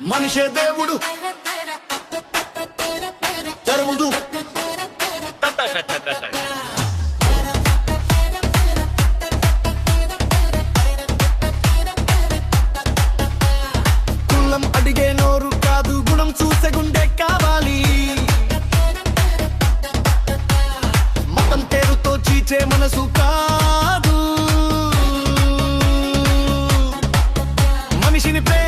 మనిషే దేవుడు. తెరవుదు కులం అడిగే నోరు కాదు గుణం చూసే గుండె కావాలి. మతం పేరుతో చీచే మనసు కాదు. మనిషిని ప్రేమించే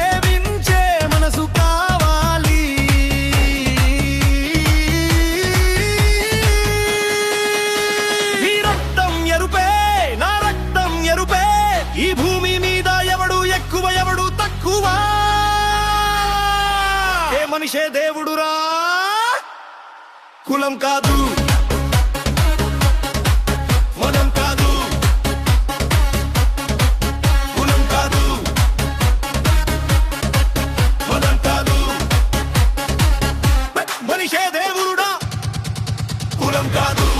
ఈ భూమి మీద ఎవడు ఎక్కువ ఎవడు తక్కువ? ఏ మనిషే దేవుడురా? కులం కాదు. మతం కాదు. కులం కాదు. మతం కాదు. మనిషే దేవుడా కులం కాదు.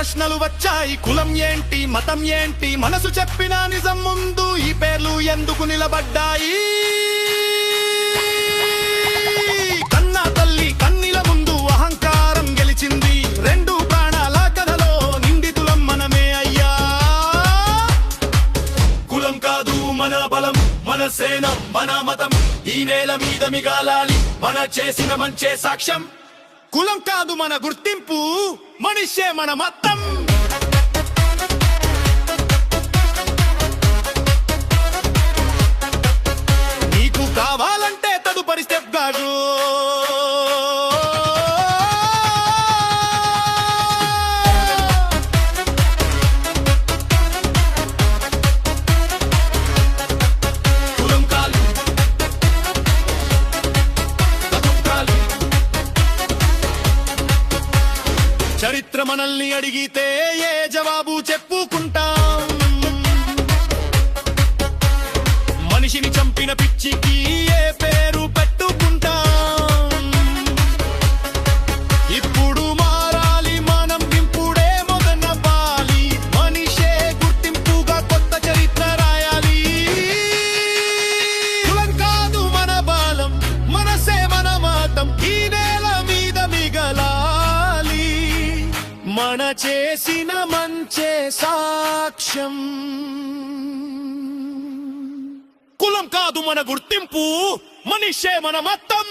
ప్రశ్నలు వచ్చాయి. కులం ఏంటి మతం ఏంటి మనసు చెప్పిన నిజం ముందు ఈ పేర్లు ఎందుకు నిలబడ్డాయి? కన్నా తల్లి కన్నిల ముందు అహంకారం గెలిచింది. రెండు ప్రాణాల కథలో నిందితులం మనమే అయ్యా. కులం కాదు మన బలం మన సేన మన మతం. ఈ నేల మీద మిగాలాలి మన చేసిన మంచే సాక్ష్యం. కులం కాదు మన గుర్తింపు మనిషే మన మతం super step кажу. చరిత్ర మనల్ని అడిగితే ఏ జవాబు చెప్పు మన చేసిన మంచే సాక్ష్యం. కులం కాదు మన గుర్తింపు మనిషే మన మతం.